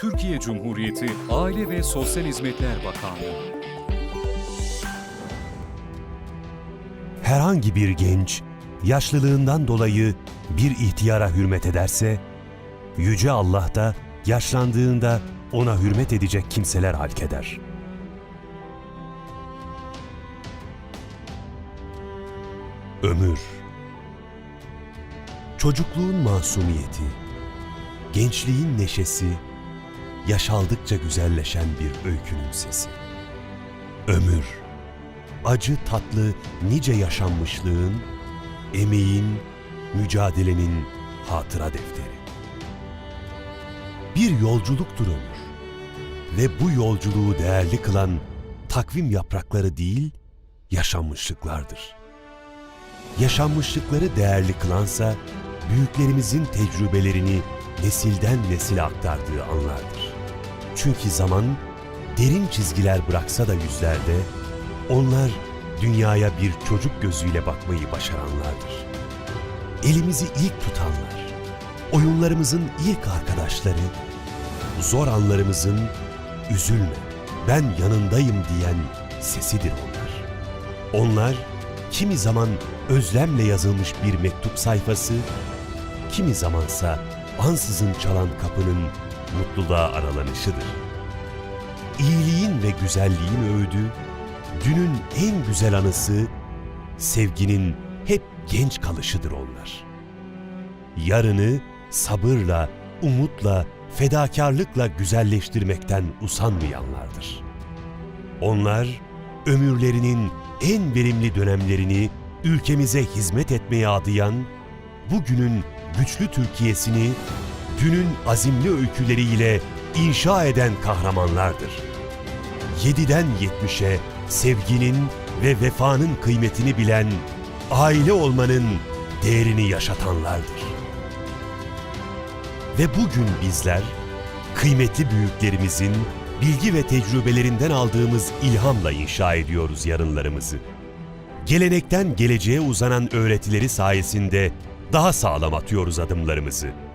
Türkiye Cumhuriyeti Aile ve Sosyal Hizmetler Bakanlığı. Herhangi bir genç yaşlılığından dolayı bir ihtiyara hürmet ederse, Yüce Allah da yaşlandığında ona hürmet edecek kimseler halkeder. Ömür Çocukluğun masumiyeti, gençliğin neşesi, yaşaldıkça güzelleşen bir öykünün sesi. Ömür acı tatlı nice yaşanmışlığın, emeğin, mücadelenin hatıra defteri. Bir yolculuktur ömür ve bu yolculuğu değerli kılan takvim yaprakları değil, yaşanmışlıklardır. Yaşanmışlıkları değerli kılansa, büyüklerimizin tecrübelerini nesilden nesile aktardığı anlardır. Çünkü zaman derin çizgiler bıraksa da yüzlerde, onlar dünyaya bir çocuk gözüyle bakmayı başaranlardır. Elimizi ilk tutanlar, oyunlarımızın ilk arkadaşları, zor anlarımızın üzülme, ben yanındayım diyen sesidir onlar. Onlar kimi zaman özlemle yazılmış bir mektup sayfası, kimi zamansa ansızın çalan kapının mutluluğa aralanışıdır. İyiliğin ve güzelliğin öğüdü, dünün en güzel anısı, sevginin hep genç kalışıdır onlar. Yarını sabırla, umutla, fedakarlıkla güzelleştirmekten usanmayanlardır. Onlar ömürlerinin en verimli dönemlerini ülkemize hizmet etmeye adayan, bugünün güçlü Türkiye'sini dünün azimli öyküleriyle inşa eden kahramanlardır. 7'den 70'e sevginin ve vefanın kıymetini bilen, aile olmanın değerini yaşatanlardır. Ve bugün bizler, kıymetli büyüklerimizin bilgi ve tecrübelerinden aldığımız ilhamla inşa ediyoruz yarınlarımızı. Gelenekten geleceğe uzanan öğretileri sayesinde daha sağlam atıyoruz adımlarımızı.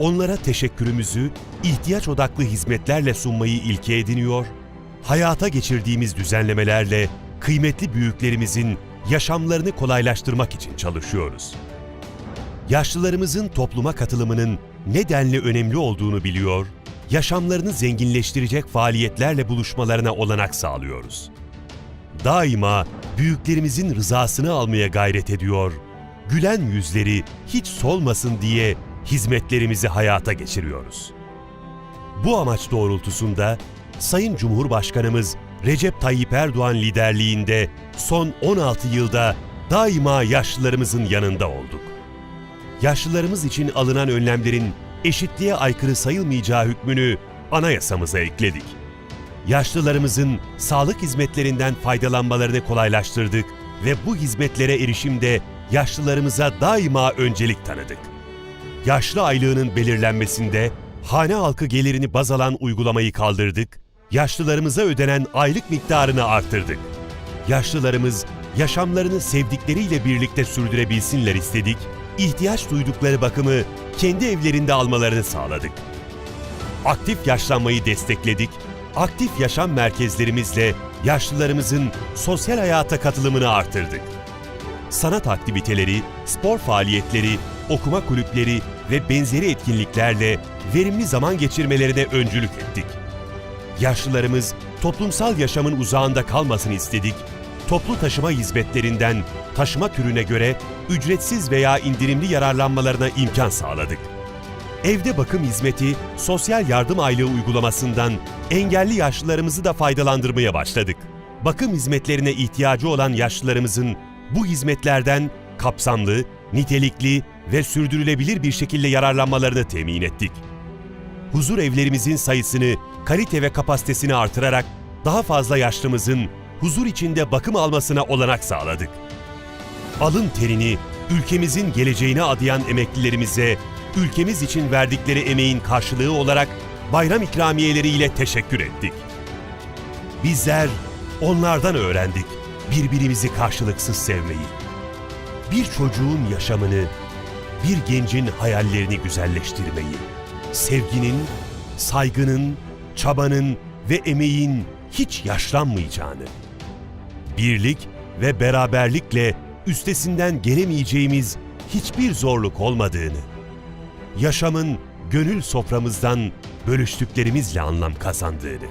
Onlara teşekkürümüzü ihtiyaç odaklı hizmetlerle sunmayı ilke ediniyor, hayata geçirdiğimiz düzenlemelerle kıymetli büyüklerimizin yaşamlarını kolaylaştırmak için çalışıyoruz. Yaşlılarımızın topluma katılımının ne denli önemli olduğunu biliyor, yaşamlarını zenginleştirecek faaliyetlerle buluşmalarına olanak sağlıyoruz. Daima büyüklerimizin rızasını almaya gayret ediyor, gülen yüzleri hiç solmasın diye hizmetlerimizi hayata geçiriyoruz. Bu amaç doğrultusunda Sayın Cumhurbaşkanımız Recep Tayyip Erdoğan liderliğinde son 16 yılda daima yaşlılarımızın yanında olduk. Yaşlılarımız için alınan önlemlerin eşitliğe aykırı sayılmayacağı hükmünü anayasamıza ekledik. Yaşlılarımızın sağlık hizmetlerinden faydalanmalarını kolaylaştırdık ve bu hizmetlere erişimde yaşlılarımıza daima öncelik tanıdık. Yaşlı aylığının belirlenmesinde hane halkı gelirini baz alan uygulamayı kaldırdık, yaşlılarımıza ödenen aylık miktarını arttırdık. Yaşlılarımız yaşamlarını sevdikleriyle birlikte sürdürebilsinler istedik, ihtiyaç duydukları bakımı kendi evlerinde almalarını sağladık. Aktif yaşlanmayı destekledik, aktif yaşam merkezlerimizle yaşlılarımızın sosyal hayata katılımını artırdık. Sanat aktiviteleri, spor faaliyetleri, okuma kulüpleri ve benzeri etkinliklerle verimli zaman geçirmelerine öncülük ettik. Yaşlılarımız toplumsal yaşamın uzağında kalmasını istedik, toplu taşıma hizmetlerinden taşıma türüne göre ücretsiz veya indirimli yararlanmalarına imkan sağladık. Evde bakım hizmeti, sosyal yardım aylığı uygulamasından engelli yaşlılarımızı da faydalandırmaya başladık. Bakım hizmetlerine ihtiyacı olan yaşlılarımızın bu hizmetlerden kapsamlı, nitelikli ve sürdürülebilir bir şekilde yararlanmalarını temin ettik. Huzur evlerimizin sayısını, kalite ve kapasitesini artırarak daha fazla yaşlımızın huzur içinde bakım almasına olanak sağladık. Alın terini ülkemizin geleceğine adayan emeklilerimize ülkemiz için verdikleri emeğin karşılığı olarak bayram ikramiyeleriyle teşekkür ettik. Bizler onlardan öğrendik birbirimizi karşılıksız sevmeyi. Bir çocuğun yaşamını, bir gencin hayallerini güzelleştirmeyi, sevginin, saygının, çabanın ve emeğin hiç yaşlanmayacağını, birlik ve beraberlikle üstesinden gelemeyeceğimiz hiçbir zorluk olmadığını, yaşamın gönül soframızdan bölüştüklerimizle anlam kazandığını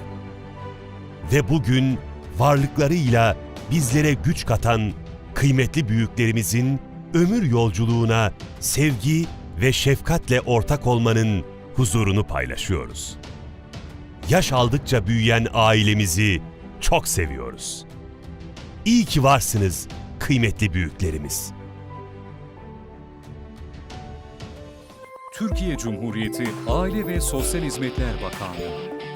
ve bugün varlıklarıyla bizlere güç katan kıymetli büyüklerimizin ömür yolculuğuna sevgi ve şefkatle ortak olmanın huzurunu paylaşıyoruz. Yaş aldıkça büyüyen ailemizi çok seviyoruz. İyi ki varsınız kıymetli büyüklerimiz. Türkiye Cumhuriyeti Aile ve Sosyal Hizmetler Bakanlığı